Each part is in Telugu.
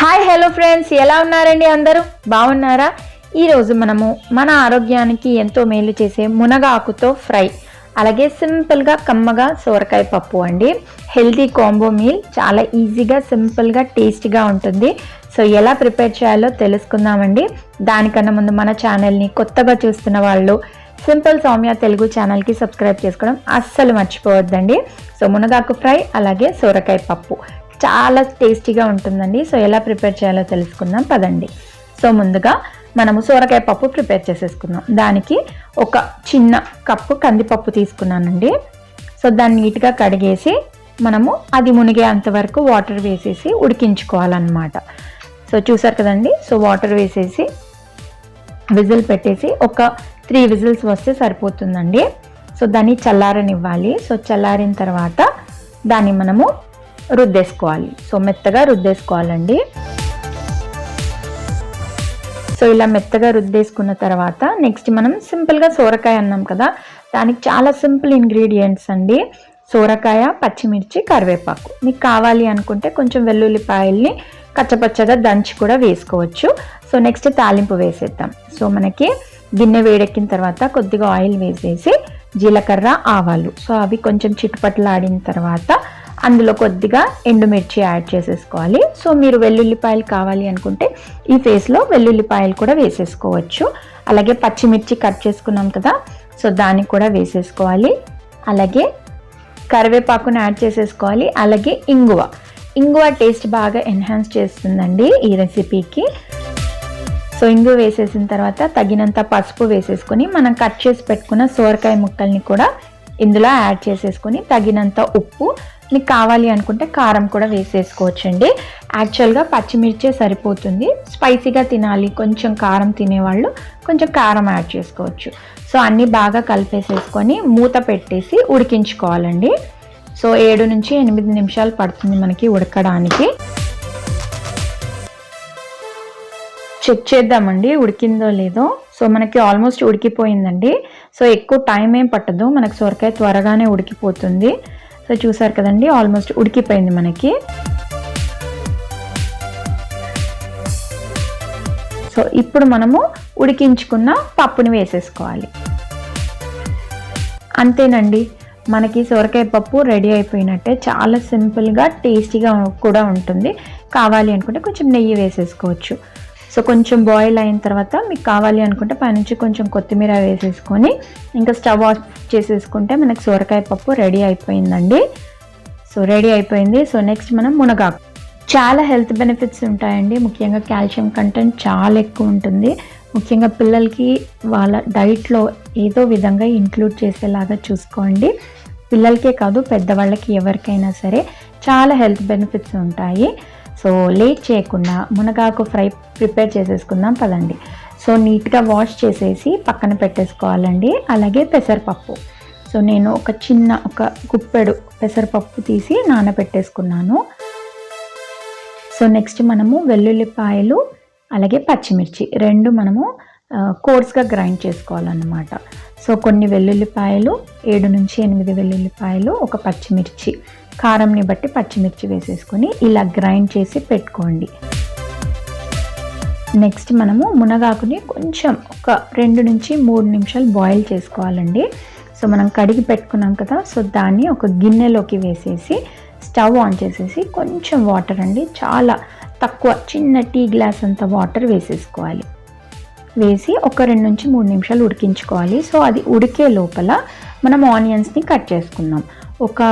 హాయ్ హలో ఫ్రెండ్స్ ఎలా ఉన్నారండి అందరూ? బాగున్నారా? ఈరోజు మనము మన ఆరోగ్యానికి ఎంతో మేలు చేసే మునగాకుతో ఫ్రై. అలాగే సింపుల్గా కమ్మగా సోరకాయ పప్పు అండి. Healthy combo meal. చాలా ఈజీగా సింపుల్గా టేస్టీగా ఉంటుంది. సో ఎలా ప్రిపేర్ చేయాలో తెలుసుకుందామండి. దానికన్నా ముందు మన ఛానల్ని కొత్తగా చూస్తున్న వాళ్ళు సింపుల్ సౌమ్య తెలుగు ఛానల్కి సబ్స్క్రైబ్ చేసుకోవడం అస్సలు మర్చిపోవద్దండి. సో మునగాకు ఫ్రై అలాగే సోరకాయ పప్పు. చాలా టేస్టీగా ఉంటుందండి. సో ఎలా ప్రిపేర్ చేయాలో తెలుసుకుందాం. పదండి. సో ముందుగా మనము సోరకాయ పప్పు ప్రిపేర్ చేసేసుకుందాం. దానికి ఒక చిన్న కప్పు కందిపప్పు తీసుకున్నానండి. సో దాన్ని నీట్గా కడిగేసి మనము అది మునిగే అంతవరకు వాటర్ వేసేసి ఉడికించుకోవాలన్నమాట. సో చూసారు కదండి. సో వాటర్ వేసేసి విజిల్ పెట్టేసి ఒక త్రీ విజిల్స్ వస్తే సరిపోతుందండి. సో దాన్ని చల్లారనివ్వాలి. సో చల్లారిన తర్వాత దాన్ని మనము రుద్దేసుకోవాలి. సో మెత్తగా రుద్దేసుకోవాలండి. సో ఇలా మెత్తగా రుద్దేసుకున్న తర్వాత నెక్స్ట్ మనం సింపుల్గా సోరకాయ అన్నాం కదా దానికి చాలా సింపుల్ ఇంగ్రీడియంట్స్ అండి. సోరకాయ పచ్చిమిర్చి కరివేపాకు. మీకు కావాలి అనుకుంటే కొంచెం వెల్లుల్లిపాయల్ని కచ్చపచ్చగా దంచి కూడా వేసుకోవచ్చు. సో నెక్స్ట్ తాలింపు వేసేద్దాం. సో మనకి గిన్నె వేడెక్కిన తర్వాత కొద్దిగా ఆయిల్ వేసేసి జీలకర్ర ఆవాలు. సో అవి కొంచెం చిట్టుపట్లాడిన తర్వాత అందులో కొద్దిగా ఎండుమిర్చి యాడ్ చేసేసుకోవాలి. సో మీరు వెల్లుల్లిపాయలు కావాలి అనుకుంటే ఈ ఫేస్లో వెల్లుల్లిపాయలు కూడా వేసేసుకోవచ్చు. అలాగే పచ్చిమిర్చి కట్ చేసుకున్నాం కదా సో దాన్ని కూడా వేసేసుకోవాలి. అలాగే కరివేపాకును యాడ్ చేసేసుకోవాలి. అలాగే ఇంగువ. ఇంగువ టేస్ట్ బాగా ఎన్హాన్స్ చేస్తుందండి ఈ రెసిపీకి. సో ఇంగు వేసేసిన తర్వాత తగినంత పసుపు వేసేసుకొని మనం కట్ చేసి పెట్టుకున్న సోరకాయ ముక్కల్ని కూడా ఇందులో యాడ్ చేసేసుకొని తగినంత ఉప్పు మీకు కావాలి అనుకుంటే కారం కూడా వేసేసుకోవచ్చండి. యాక్చువల్గా పచ్చిమిర్చే సరిపోతుంది. స్పైసీగా తినాలి. కొంచెం కారం తినేవాళ్ళు కొంచెం కారం యాడ్ చేసుకోవచ్చు. సో అన్నీ బాగా కలిపేసేసుకొని మూత పెట్టేసి ఉడికించుకోవాలండి. సో ఏడు నుంచి ఎనిమిది నిమిషాలు పడుతుంది మనకి ఉడకడానికి. చెక్ చేద్దామండి ఉడికిందో లేదో. సో మనకి ఆల్మోస్ట్ ఉడికిపోయిందండి. సో ఎక్కువ టైం ఏం పట్టదు. మనకి సొరకాయ త్వరగానే ఉడికిపోతుంది. సో చూసారు కదండి ఆల్మోస్ట్ ఉడికిపోయింది మనకి. సో ఇప్పుడు మనము ఉడికించుకున్న పప్పుని వేసేసుకోవాలి. అంతేనండి మనకి సొరకాయ పప్పు రెడీ అయిపోయినట్టే చాలా సింపుల్గా టేస్టీగా కూడా ఉంటుంది. కావాలి అనుకుంటే కొంచెం నెయ్యి వేసేసుకోవచ్చు. సో కొంచెం బాయిల్ అయిన తర్వాత మీకు కావాలి అనుకుంటే పైనుంచి కొంచెం కొత్తిమీర వేసేసుకొని ఇంకా స్టవ్ ఆఫ్ చేసేసుకుంటే మనకు సొరకాయ పప్పు రెడీ అయిపోయిందండి. సో రెడీ అయిపోయింది. సో నెక్స్ట్ మనం మునగాకు. చాలా హెల్త్ బెనిఫిట్స్ ఉంటాయండి. ముఖ్యంగా కాల్షియం కంటెంట్ చాలా ఎక్కువ ఉంటుంది. ముఖ్యంగా పిల్లలకి వాళ్ళ డైట్లో ఏదో విధంగా ఇంక్లూడ్ చేసేలాగా చూసుకోండి. పిల్లలకే కాదు పెద్దవాళ్ళకి ఎవరికైనా సరే చాలా హెల్త్ బెనిఫిట్స్ ఉంటాయి. సో లేట్ చేయకుండా మునగాకు ఫ్రై ప్రిపేర్ చేసేసుకుందాం పదండి. సో నీట్గా వాష్ చేసేసి పక్కన పెట్టేసుకోవాలండి. అలాగే పెసరపప్పు. సో నేను ఒక చిన్న ఒక గుప్పెడు పెసరపప్పు తీసి నానబెట్టేసుకున్నాను. సో నెక్స్ట్ మనము వెల్లుల్లిపాయలు అలాగే పచ్చిమిర్చి రెండు మనము కోర్స్గా గ్రైండ్ చేసుకోవాలన్నమాట. సో కొన్ని వెల్లుల్లిపాయలు ఏడు నుంచి ఎనిమిది వెల్లుల్లిపాయలు ఒక పచ్చిమిర్చి. కారంని బట్టి పచ్చిమిర్చి వేసేసుకొని ఇలా గ్రైండ్ చేసి పెట్టుకోండి. నెక్స్ట్ మనము మునగాకుని కొంచెం ఒక రెండు నుంచి మూడు నిమిషాలు బాయిల్ చేసుకోవాలండి. సో మనం కడిగి పెట్టుకున్నాం కదా సో దాన్ని ఒక గిన్నెలోకి వేసేసి స్టవ్ ఆన్ చేసేసి కొంచెం వాటర్ అండి చాలా తక్కువ చిన్న టీ గ్లాస్ అంత వాటర్ వేసేసుకోవాలి. వేసి ఒక రెండు నుంచి మూడు నిమిషాలు ఉడికించుకోవాలి. సో అది ఉడికే లోపల మనం ఆనియన్స్ని కట్ చేసుకుందాం. ఒక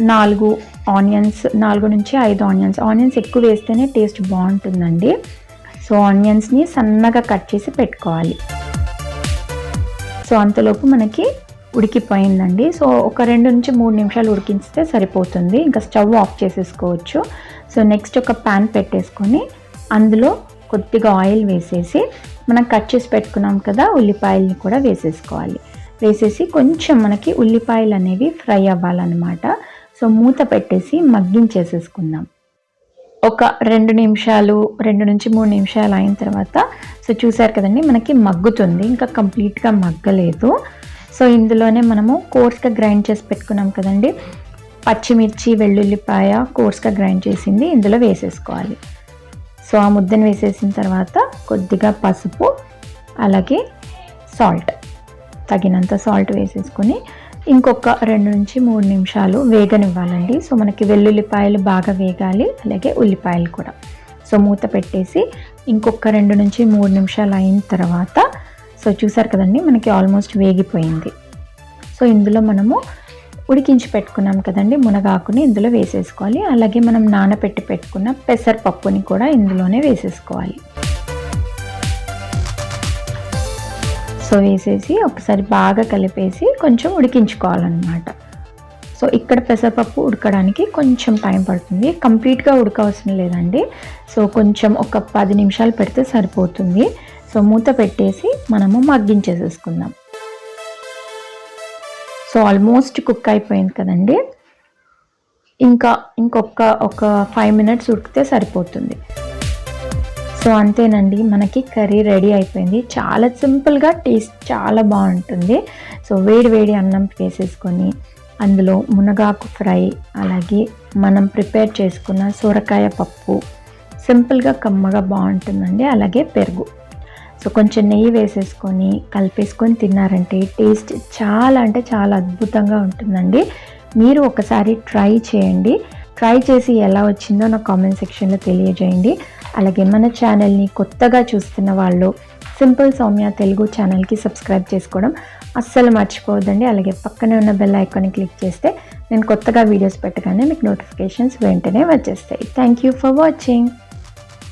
నాలుగు ఆనియన్స్ నాలుగు నుంచి ఐదు ఆనియన్స్. ఆనియన్స్ ఎక్కువ వేస్తేనే టేస్ట్ బాగుంటుందండి. సో ఆనియన్స్ని సన్నగా కట్ చేసి పెట్టుకోవాలి. సో అంతలోపు మనకి ఉడికిపోయిందండి. సో ఒక రెండు నుంచి మూడు నిమిషాలు ఉడికించితే సరిపోతుంది. ఇంకా స్టవ్ ఆఫ్ చేసేసుకోవచ్చు. సో నెక్స్ట్ ఒక ప్యాన్ పెట్టేసుకొని అందులో కొద్దిగా ఆయిల్ వేసేసి మనం కట్ చేసి పెట్టుకున్నాం కదా ఉల్లిపాయల్ని కూడా వేసేసుకోవాలి. వేసేసి కొంచెం మనకి ఉల్లిపాయలు అనేవి ఫ్రై అవ్వాలన్నమాట. సో మూత పెట్టేసి మగ్గించేసేసుకుందాం ఒక రెండు నిమిషాలు రెండు నుంచి మూడు నిమిషాలు అయిన తర్వాత సో చూసారు కదండి మనకి మగ్గుతుంది ఇంకా కంప్లీట్గా మగ్గలేదు. సో ఇందులోనే మనము కోర్స్గా గ్రైండ్ చేసి పెట్టుకున్నాం కదండి. పచ్చిమిర్చి వెల్లుల్లిపాయ కోర్స్గా గ్రైండ్ చేసింది ఇందులో వేసేసుకోవాలి. సో ఆ ముద్దను వేసేసిన తర్వాత కొద్దిగా పసుపు అలాగే సాల్ట్ తగినంత సాల్ట్ వేసేసుకొని ఇంకొక రెండు నుంచి మూడు నిమిషాలు వేగనివ్వాలండి. సో మనకి వెల్లుల్లిపాయలు బాగా వేగాలి అలాగే ఉల్లిపాయలు కూడా. సో మూత పెట్టేసి ఇంకొక రెండు నుంచి మూడు నిమిషాలు అయిన తర్వాత సో చూసారు కదండి మనకి ఆల్మోస్ట్ వేగిపోయింది. సో ఇందులో మనము ఉడికించి పెట్టుకున్నాం కదండి మునగాకుని ఇందులో వేసేసుకోవాలి. అలాగే మనం నానబెట్టి పెట్టుకున్న పెసరపప్పుని కూడా ఇందులోనే వేసేసుకోవాలి. సో వేసేసి ఒకసారి బాగా కలిపేసి కొంచెం ఉడికించుకోవాలన్నమాట. సో ఇక్కడ పెసరపప్పు ఉడకడానికి కొంచెం టైం పడుతుంది. కంప్లీట్గా ఉడకవసరం లేదండి. సో కొంచెం ఒక పది నిమిషాలు పెడితే సరిపోతుంది. సో మూత పెట్టేసి మనము మగ్గించేసేసుకుందాం. సో ఆల్మోస్ట్ కుక్ అయిపోయింది కదండి. ఇంకా ఇంకొక ఒక ఫైవ్ మినిట్స్ ఉడికితే సరిపోతుంది. సో అంతేనండి మనకి కర్రీ రెడీ అయిపోయింది. చాలా సింపుల్గా టేస్ట్ చాలా బాగుంటుంది. సో వేడి వేడి అన్నం వేసేసుకొని అందులో మునగాకు ఫ్రై అలాగే మనం ప్రిపేర్ చేసుకున్న సొరకాయ పప్పు సింపుల్గా కమ్మగా బాగుంటుందండి అలాగే పెరుగు. సో కొంచెం నెయ్యి వేసేసుకొని కలిపేసుకొని తిన్నారంటే టేస్ట్ చాలా అంటే చాలా అద్భుతంగా ఉంటుందండి. మీరు ఒకసారి ట్రై చేయండి. ట్రై చేసి ఎలా వచ్చిందో నా కామెంట్ సెక్షన్లో తెలియజేయండి. అలాగే మన ఛానల్ని కొత్తగా చూస్తున్న వాళ్ళు సింపుల్ సౌమ్య తెలుగు ఛానల్కి సబ్స్క్రైబ్ చేసుకోవడం అస్సలు మర్చిపోవద్దండి. అలాగే పక్కనే ఉన్న బెల్ ఐకాన్ని క్లిక్ చేస్తే నేను కొత్తగా వీడియోస్ పెట్టగానే మీకు నోటిఫికేషన్స్ వెంటనే వచ్చేస్తాయి. Thank you for watching